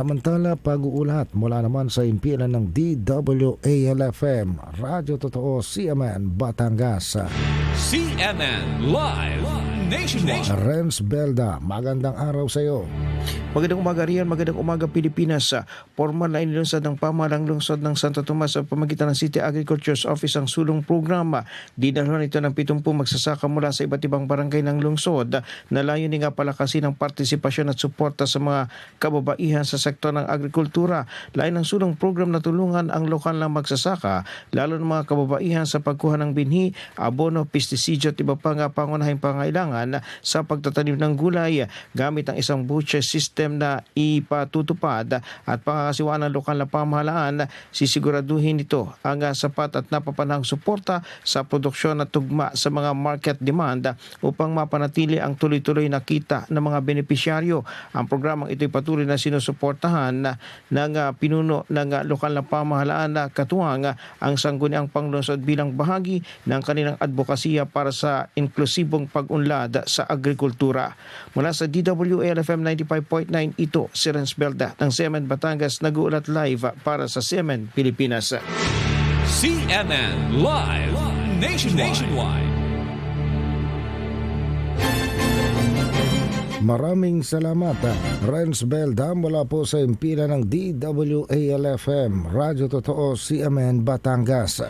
Samantala, pag-uulat mula naman sa impilan ng DWALFM, Radyo Totoo, CMN, Batangas. CNN Live Nationwide. Renz Belda, magandang araw sa iyo. Magandang umaga riyan, magandang umaga Pilipinas. Sa Formal na inilunsad ng pamahalang lungsod ng Santo Tomas sa pamagitan ng City Agriculture's Office ang sulong programa. Dinalhan ito ng 70 magsasaka mula sa iba't ibang barangay ng lungsod na layunin nga palakasin ang partisipasyon at suporta sa mga kababaihan sa sektor ng agrikultura. Lain ng sulong program na tulungan ang lokal na magsasaka, lalo ng mga kababaihan sa pagkuha ng binhi, abono, pestisidyo at iba pa nga pangunahing pangailangan sa pagtatanim ng gulay gamit ang isang butcher system na ipatutupad at pangakasiwaan ng lokal na pamahalaan, sisiguraduhin nito ang ah, sapat at napapanahang suporta sa produksyon at tugma sa mga market demand upang mapanatili ang tuloy-tuloy na kita ng mga benepisyaryo. Ang programang ito'y patuloy na sinusuportahan ng ah, pinuno ng ah, lokal na pamahalaan na katuwang ang sangguniang panglungsod bilang bahagi ng kanilang advokasya para sa inklusibong pag-unlad sa agrikultura. Mula sa DWLFM 95.9 ito si Renz Belda ng CMN Batangas nag-uulat live para sa CMN Pilipinas. CNN Live Nationwide. Maraming salamat, Renz Belda mula po sa impilan ng DWALFM, Radyo Totoo, CMN, Batangas.